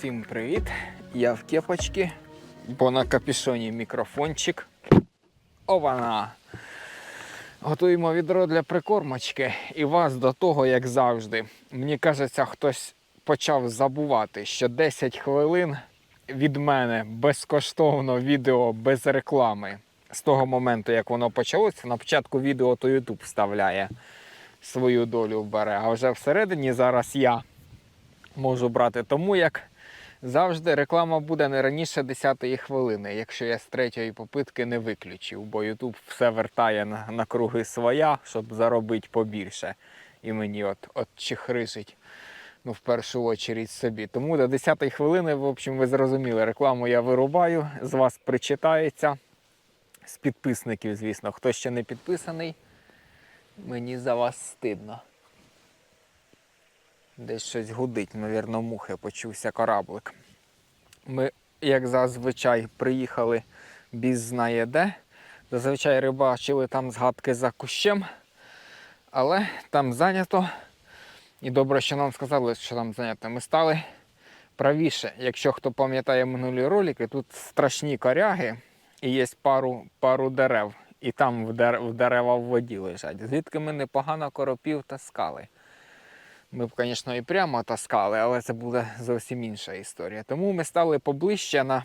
Всім привіт! Я в кепочці, бо на капюшоні мікрофончик. Ована! Готуємо відро для прикормочки і вас до того, як завжди. Мені кажеться, хтось почав забувати, що 10 хвилин від мене безкоштовно відео без реклами. З того моменту, як воно почалося, на початку відео то YouTube вставляє свою долю бере. А вже всередині зараз я можу брати. Тому як завжди реклама буде не раніше 10-ї хвилини, якщо я з третьої попитки не виключив, бо YouTube все вертає на, на круги своя, щоб заробити побільше. І мені от, от чехрижить. Ну, в першу очередь собі. Тому до 10-ї хвилини, в общем, ви зрозуміли, рекламу я вирубаю, з вас причитається. З підписників, звісно, хто ще не підписаний, мені за вас стидно. Десь щось гудить, мабуть, мухи, почувся кораблик. Ми, як зазвичай, приїхали біз знає де. Зазвичай рибачили там згадки за кущем, але там зайнято. І добре, що нам сказали, що там зайнято. Ми стали правіше. Якщо хто пам'ятає минулі ролики, тут страшні коряги і є пару, пару дерев. І там в, дерева в воді лежать. Звідки ми непогано коропів таскали. Ми б, звісно, і прямо таскали, але це буде зовсім інша історія. Тому ми стали поближче на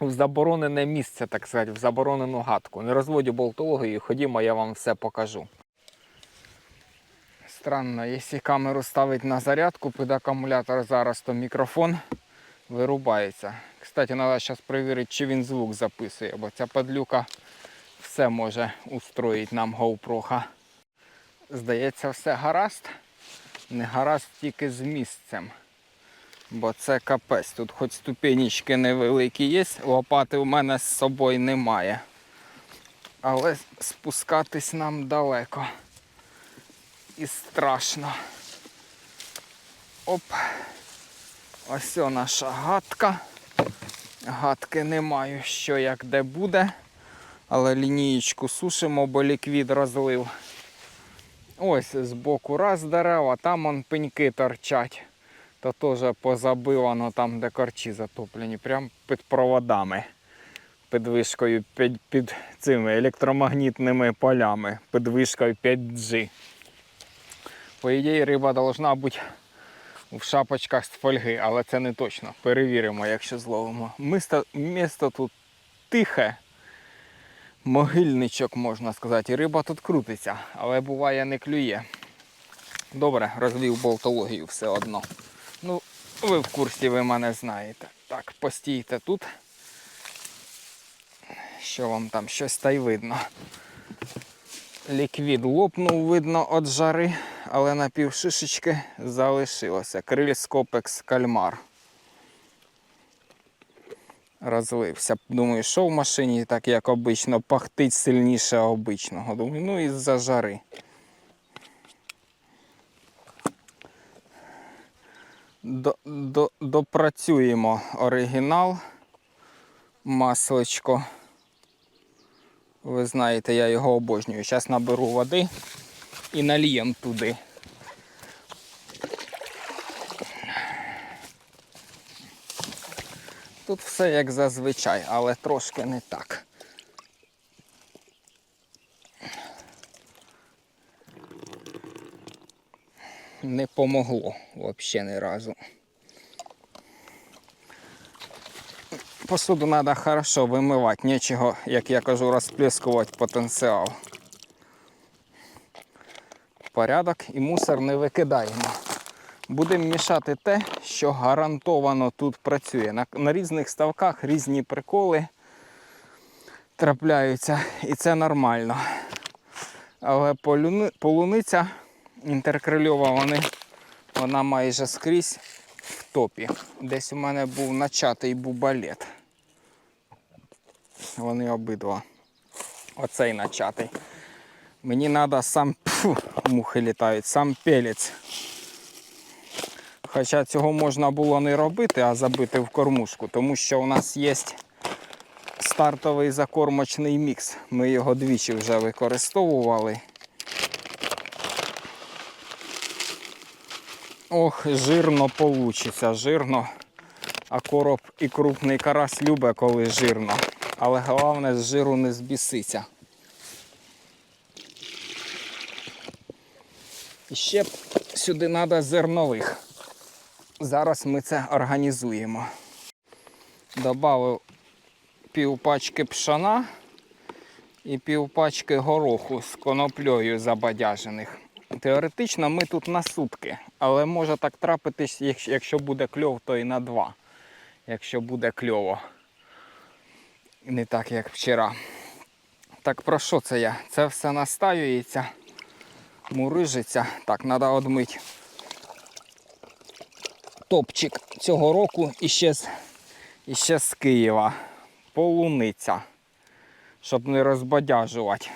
в заборонене місце, так сказати, в заборонену гадку. Не розводю болтологію, ходімо, я вам все покажу. Странно, якщо камеру ставить на зарядку під акумулятор зараз, то мікрофон вирубається. Кстати, треба зараз перевірити, чи він звук записує, бо ця падлюка все може устроїти нам GoPro. Здається, все гаразд. Не гаразд тільки з місцем. Бо це капець. Тут хоч ступенечки невеликі є, лопати у мене з собою немає. Але спускатись нам далеко. І страшно. Оп. Ось о наша гадка. Гадки не маю, що як де буде. Але лінієчку сушимо, бо ліквід розлив. Ось збоку раз дерева, там он пеньки торчать. То теж позабивано там, де корчі затоплені, прямо під проводами, під вишкою, під, під цими електромагнітними полями, під вишкою 5G. По ідеї, риба должна бути в шапочках з фольги, але це не точно. Перевіримо, якщо зловимо. Місто, місто тут тихе могильничок, можна сказати. І риба тут крутиться, але буває не клює. Добре, розвів болтологію все одно. Ну, ви в курсі, ви мене знаєте. Так, постійте тут. Що вам там щось та й видно. Ліквід лопнув, видно, від жари, але на півшишечки залишилося. Крильскопекс кальмар розлився. Думаю, що в машині, так як обично, пахтить сильніше обичного. Думаю, ну і за жари. До, до, допрацюємо оригінал, масличко. Ви знаєте, я його обожнюю. Зараз наберу води і налієм туди. Тут все як зазвичай, але трошки не так. Не помогло взагалі ні разу. Посуду треба хорошо вимивати, нічого, як я кажу, розплескувати потенціал. Порядок і мусор не викидаємо. Будемо мішати те, що гарантовано тут працює. На, на різних ставках різні приколи трапляються, і це нормально. Але полюни, полуниця інтеркрильова, вони, вона майже скрізь в топі. Десь у мене був начатий бубалет. Вони обидва. Оцей начатий. Мені треба сам пфу, мухи літають, сам пелець. Хоча цього можна було не робити, а забити в кормушку, тому що у нас є стартовий закормочний мікс. Ми його двічі вже використовували. Ох, жирно получиться, жирно. А короб і крупний карась любить, коли жирно. Але головне з жиру не збіситься. І ще сюди треба зернових. Зараз ми це організуємо. Добавив пів пачки пшона і пів пачки гороху з коноплею забадяжених. Теоретично ми тут на сутки, але може так трапитись, якщо- буде кльов, то і на два. Якщо буде кльово. Не так, як вчора. Так про що це я? Це все настаюється, мурижиться. Так, треба одмити топчик цього року іще з, іще з Києва. Полуниця. Щоб не розбадяжувати.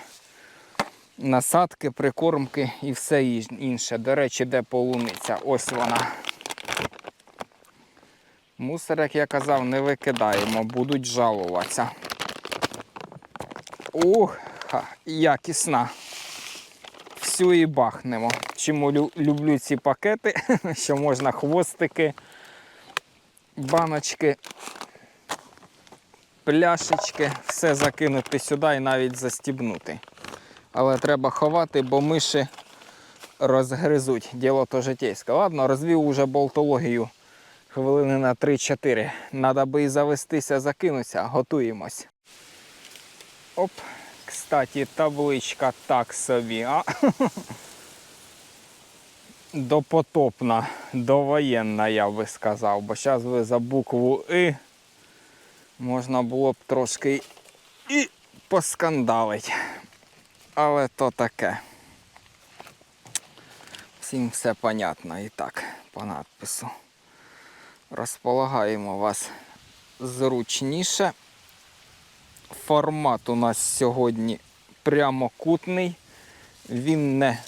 Насадки, прикормки і все інше. До речі, де полуниця? Ось вона. Мусор, як я казав, не викидаємо, будуть жалуватися. Ух, якісна. Всю і бахнемо. Чому лю- люблю ці пакети, що можна хвостики, баночки, пляшечки, все закинути сюди і навіть застібнути. Але треба ховати, бо миші розгризуть. Діло то житейське. Ладно, розвів уже болтологію хвилини на 3-4. Надо би і завестися, закинутися, готуємось. Оп, кстати, табличка так собі, а? Допотопна, довоєнна, я би сказав, бо зараз ви за букву И можна було б трошки і поскандалить. Але то таке. Всім все понятно і так по надпису. Розполагаємо вас зручніше. Формат у нас сьогодні прямокутний. Він не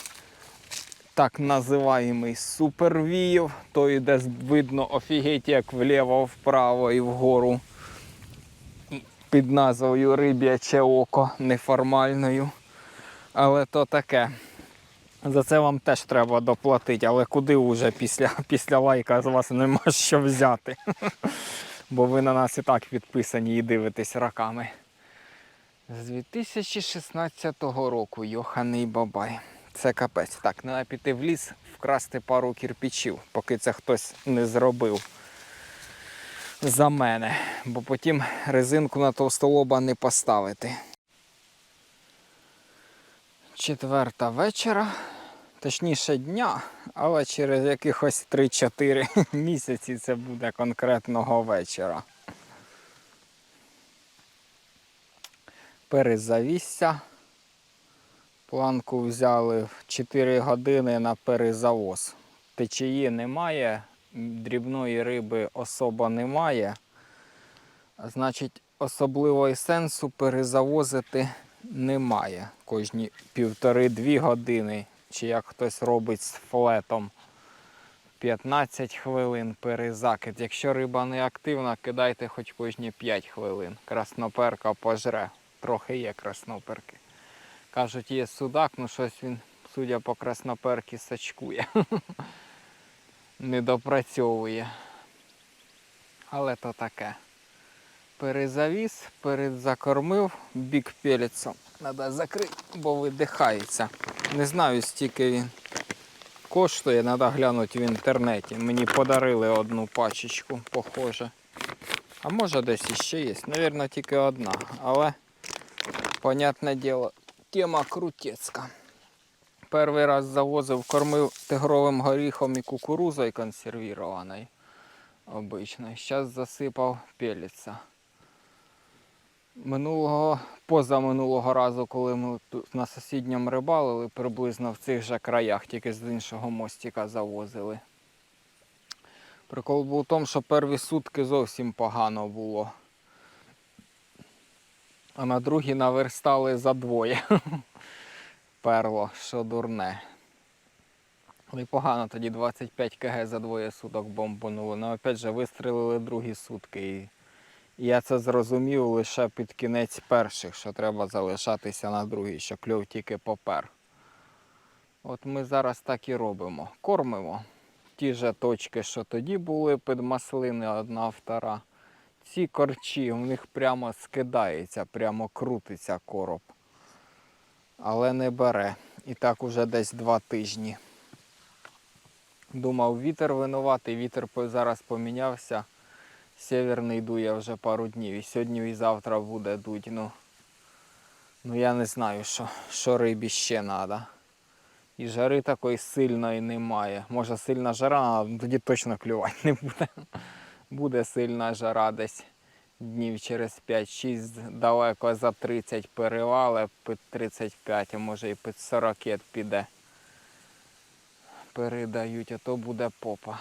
так називаємий супервіїв, той де видно офігеть як вліво, вправо і вгору. Під назвою Риб'яче око неформальною. Але то таке. За це вам теж треба доплатити, але куди вже після, після лайка з вас нема що взяти. Бо ви на нас і так підписані і дивитесь роками. З 2016 року Йоханий Бабай. Це капець. Так, треба піти в ліс, вкрасти пару кірпічів, поки це хтось не зробив за мене. Бо потім резинку на товстолоба не поставити. Четверта вечора, точніше дня, але через якихось 3-4 місяці це буде конкретного вечора. Перезавісся. Планку взяли в 4 години на перезавоз. Течії немає, дрібної риби особо немає. Значить, особливого сенсу перезавозити немає. Кожні півтори-дві години, чи як хтось робить з флетом 15 хвилин перезакид. Якщо риба не активна, кидайте хоч кожні 5 хвилин. Красноперка пожре. Трохи є красноперки. Кажуть, є судак, ну щось він, судя по красноперки, сачкує. Не допрацьовує. Але то таке. Перезавіз, перезакормив бік пелецом. Треба закрити, бо видихається. Не знаю, стільки він коштує, треба глянути в інтернеті. Мені подарили одну пачечку, похоже. А може десь іще є. Навірно, тільки одна. Але, понятне діло, тема крутецька. Перший раз завозив, кормив тигровим горіхом і кукурузою консервірованою. Обично. Зараз засипав пелеця. Минулого, позаминулого разу, коли ми тут на сусідньому рибалили, приблизно в цих же краях, тільки з іншого мостика завозили. Прикол був в тому, що перві сутки зовсім погано було. А на другі наверстали за двоє. Перло, що дурне. Але й погано тоді 25 кг за двоє суток бомбануло. Ну опять же вистрілили другі сутки. І я це зрозумів лише під кінець перших, що треба залишатися на другій, що кльов тільки попер. От ми зараз так і робимо. Кормимо. ті ж точки, що тоді були під маслини, одна, втора. Ці корчі, у них прямо скидається, прямо крутиться короб. Але не бере. І так уже десь два тижні. Думав, вітер винуватий, вітер зараз помінявся. Северний дує вже пару днів. І сьогодні і завтра буде дуть. Ну, ну я не знаю, що, що рибі ще треба. І жари такої сильної немає. Може сильна жара, а тоді точно клювати не буде. Буде сильна жара десь днів через 5-6, далеко за 30 перевали, під 35, а може і під 40 піде. Передають, а то буде попа.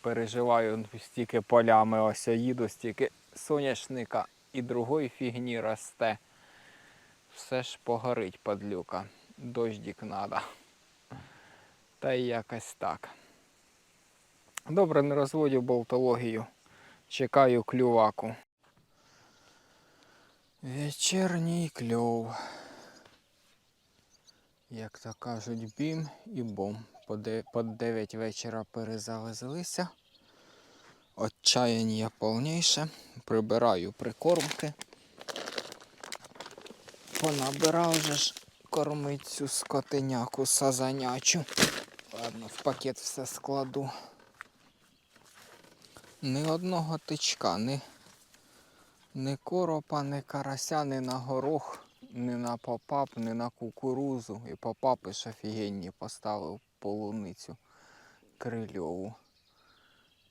Переживаю, стільки полями ось їду, стільки соняшника і другої фігні росте. Все ж погорить падлюка. Дождик надо. Та й якось так. Добре, не розводю болтологію. Чекаю клюваку. Вечірній кльов. Як то кажуть, бім і бом. По де- 9 вечора перезавезлися. Отчаяння повніше. Прибираю прикормки. Понабирав же ж кормить цю скотиняку сазанячу. Ладно, в пакет все складу. Ні одного тичка, ні, ні коропа, ні карася, ні на горох, ні на попап, ні на кукурузу. І попапи ж офігенні поставив полуницю крильову.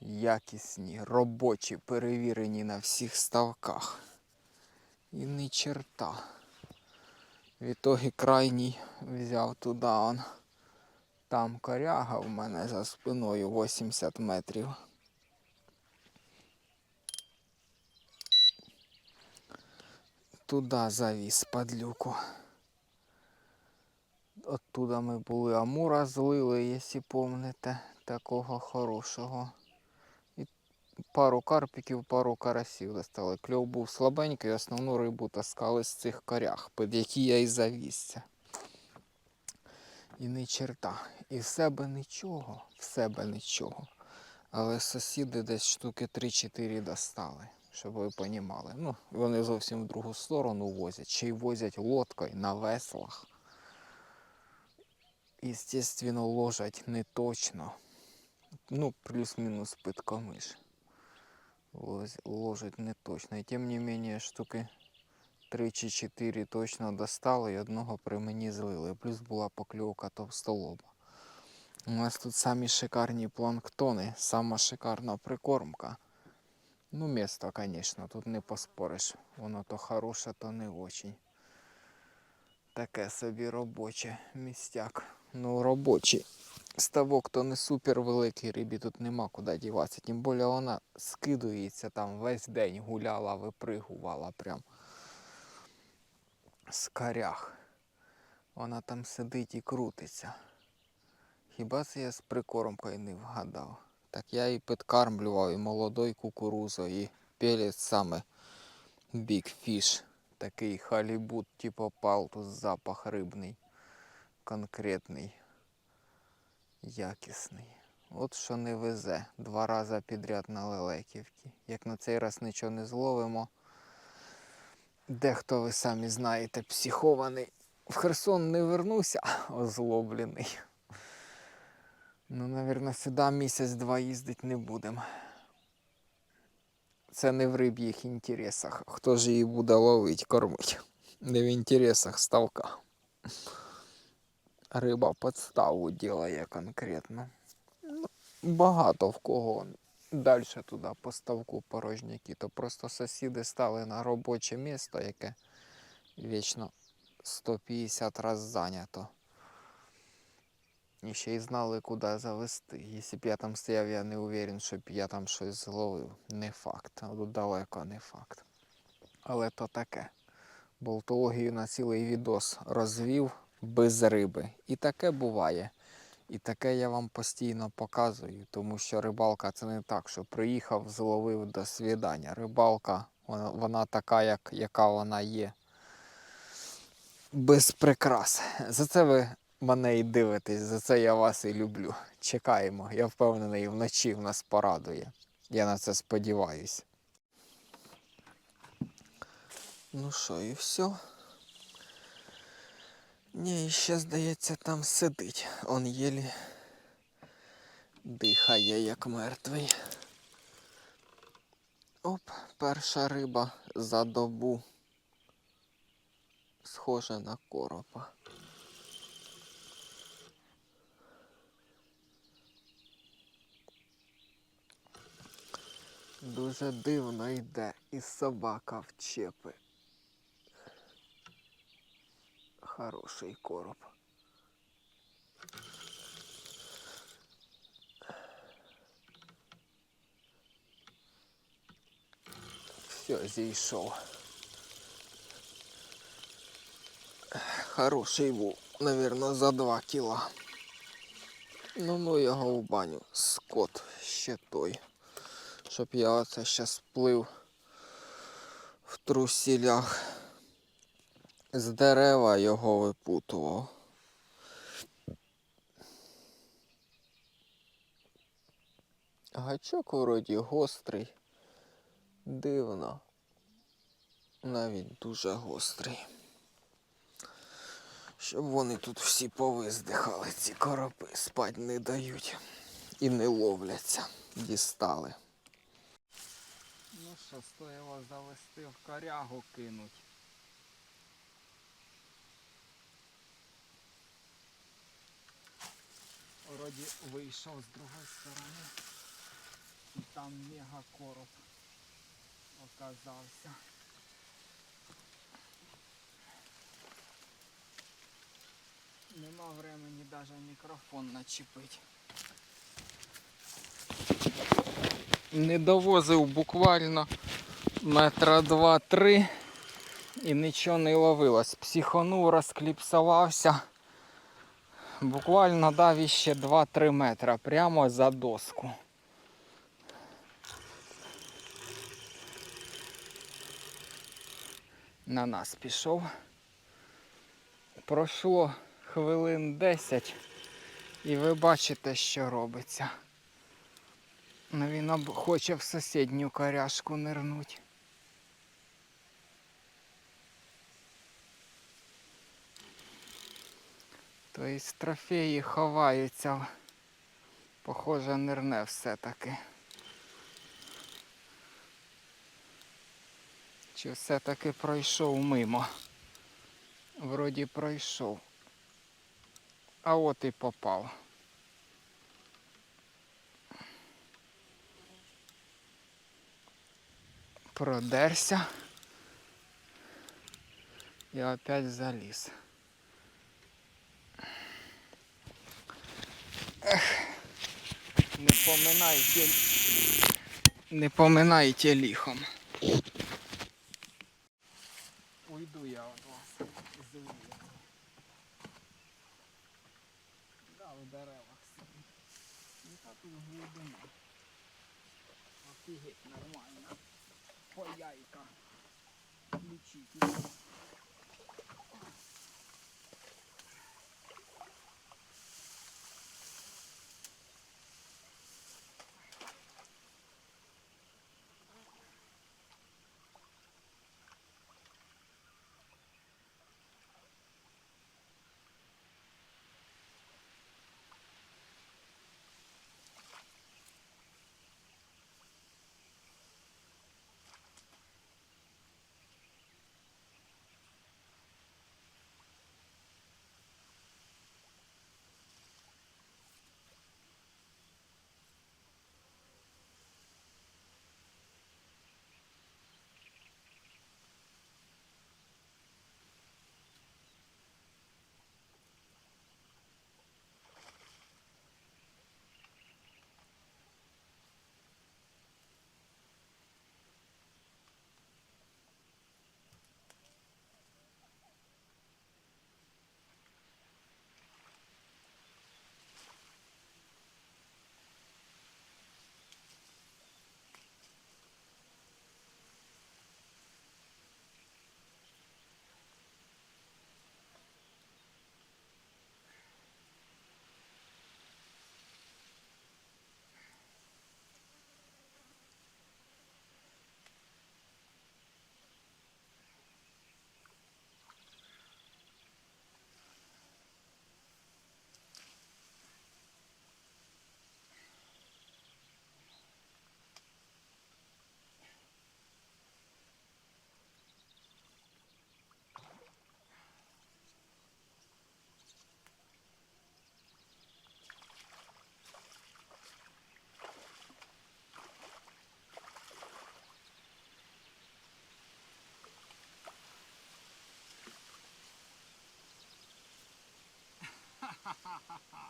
Якісні, робочі, перевірені на всіх ставках. І ні черта. В крайній взяв туди он. Там коряга в мене за спиною 80 метрів. Туди завіз падлюку. Оттуда ми були амура злили, якщо помните, такого хорошого. І пару карпіків, пару карасів достали. Кльов був слабенький, основну рибу таскали з цих корях, під які я і завісся. І не черта. І в себе нічого, в себе нічого. Але сусіди десь штуки 3-4 достали, щоб ви понімали. Ну, вони зовсім в другу сторону возять, ще й возять лодкою на веслах. Естественно, ложать не точно. Ну, плюс-мінус під комиш. Ложать не точно. І тим не менее штуки 3 чи 4 точно достали і одного при мені злили. Плюс була покльовка товстолоба. У нас тут самі шикарні планктони, сама шикарна прикормка. Ну, місто, звісно, тут не поспориш. Воно то хороше, то не очень. Таке собі робоче містяк. Ну, робочий. Ставок то не супер великий, рибі тут нема куди діватися. Тим більше вона скидується там весь день гуляла, випригувала прям з корях. Вона там сидить і крутиться. Хіба це я з прикормкою не вгадав? Так я і підкармлював і молодою кукурузою, і пелець саме Fish. Такий халібут, типу палтус, запах рибний, конкретний, якісний. От що не везе. Два рази підряд на лелеківці. Як на цей раз нічого не зловимо. Дехто ви самі знаєте, психований. В Херсон не вернуся, озлоблений. Ну, навірно, сюди місяць-два їздити не будемо. Це не в риб'їх інтересах. Хто ж її буде ловити, кормити? Не в інтересах ставка. Риба подставу ділає конкретно. Ну, багато в кого далі туди по ставку порожняки, то просто сусіди стали на робоче місто, яке вічно 150 раз зайнято. Ще й знали, куди завести. Якщо б я там стояв, я не уверен, щоб я там щось зловив. Не факт. а тут Далеко не факт. Але то таке. Болтологію на цілий відос розвів без риби. І таке буває. І таке я вам постійно показую, тому що рибалка це не так, що приїхав, зловив до свідання. Рибалка, вона, вона така, як, яка вона є. Без прикрас. За це ви мене і дивитесь. За це я вас і люблю. Чекаємо. Я впевнений, вночі в нас порадує. Я на це сподіваюсь. Ну що, і все. Ні, і ще, здається, там сидить. Он єлі дихає, як мертвий. Оп, перша риба за добу. Схожа на коропа. Дуже дивно йде і собака в чепи. Хороший короб. Все, зійшов. Хороший був, навірно, за 2 кіла. Ну ну його в баню. Скот ще той. Щоб я оце щас плив в трусілях. З дерева його випутував. Гачок вроді гострий. Дивно. Навіть дуже гострий. Щоб вони тут всі повиздихали, ці коропи спать не дають і не ловляться. Дістали. Що, стоїло завести в корягу кинуть. Вроді вийшов з другої сторони. І там мега короб оказався. Нема времени даже мікрофон начепить. Не довозив буквально метра два-три і нічого не ловилось. Психонув, розкліпсувався. Буквально дав іще 2-3 метра прямо за доску. На нас пішов. Пройшло хвилин 10 і ви бачите, що робиться. Ну він хоче в сусідню коряшку нирнуть. Тобто трофеї ховаються. Похоже, нирне все-таки. Чи все-таки пройшов мимо? Вроді пройшов. А от і попав. Продерся. І опять заліз. Не поминайте, не поминайте ліхом. Уйду я від вас з землі. Да, в деревах сидить. Яка тут глибина. Офігеть нормально. По яйка. ha ha ha ha.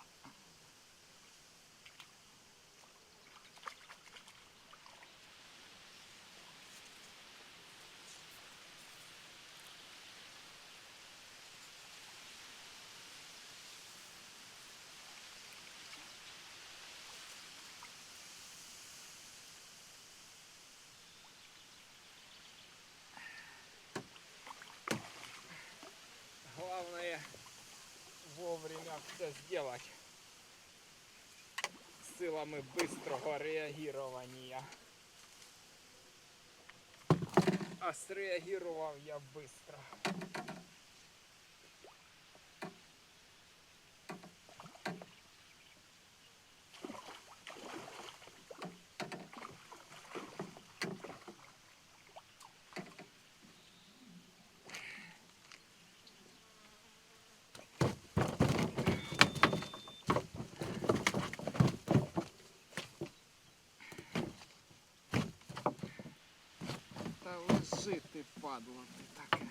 Все сделать силами быстрого реагирования. А среагировал я быстро. Лежи ти, падла, ти таке.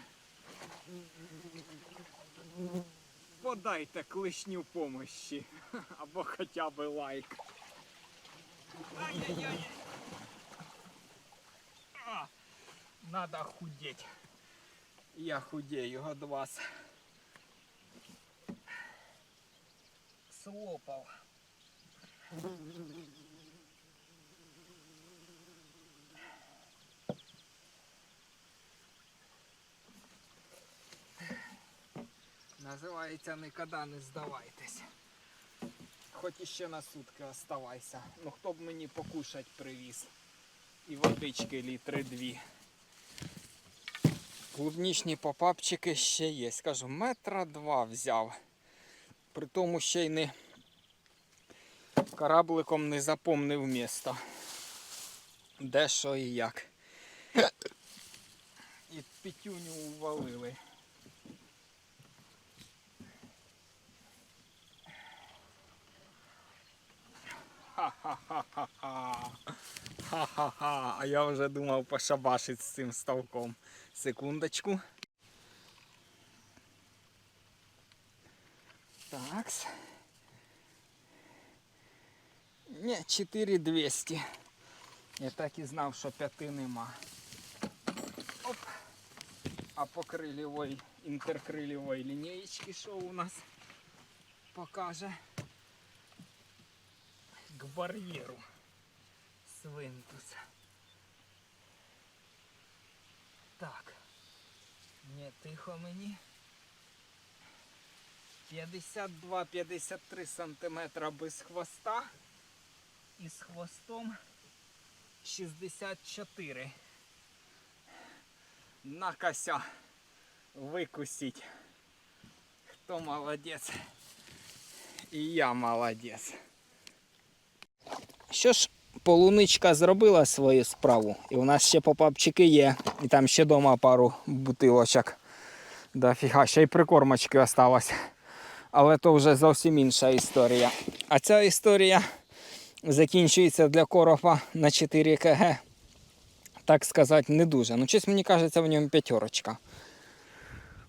Подайте клишню помощі. Або хоча б лайк. Ай-яй-яй. А, Надо худеть. Я худею от вас. Слопав. Називається не здавайтесь. Хоч іще на сутки оставайся. Ну хто б мені покушать привіз. І водички літри дві. Клубнічні попапчики ще є. Скажу, метра два взяв. При тому ще й не корабликом не запомнив місто. Де що і як. І пітюню увалили. А я вже думав пошабашить з цим ставком. Секундочку. Такс. Ні, 4200. Я так і знав, що п'яти нема. Оп. А по крилівій, інтеркрилівій лінієчки що у нас покаже? К бар'єру. Свинтус. Не тихо мені. 52-53 сантиметра без хвоста. І з хвостом 64. Накося викусить. Хто молодець? І я молодець. Що ж, полуничка зробила свою справу. І у нас ще попапчики є. І там ще вдома пару бутилочок. Дофіга, ще й прикормочки осталось. Але то вже зовсім інша історія. А ця історія закінчується для коропа на 4 кг. Так сказати, не дуже. Ну, щось мені кажеться, в ньому п'ятерочка.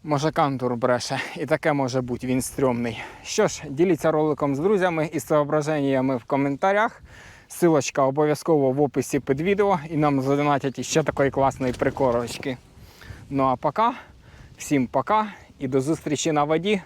Може кантур бреше. І таке може бути, він стрьомний. Що ж, діліться роликом з друзями і соображеннями в коментарях. Силочка обов'язково в описі під відео і нам задонатять ще такої класної прикорочки. Ну а пока, всім пока і до зустрічі на воді.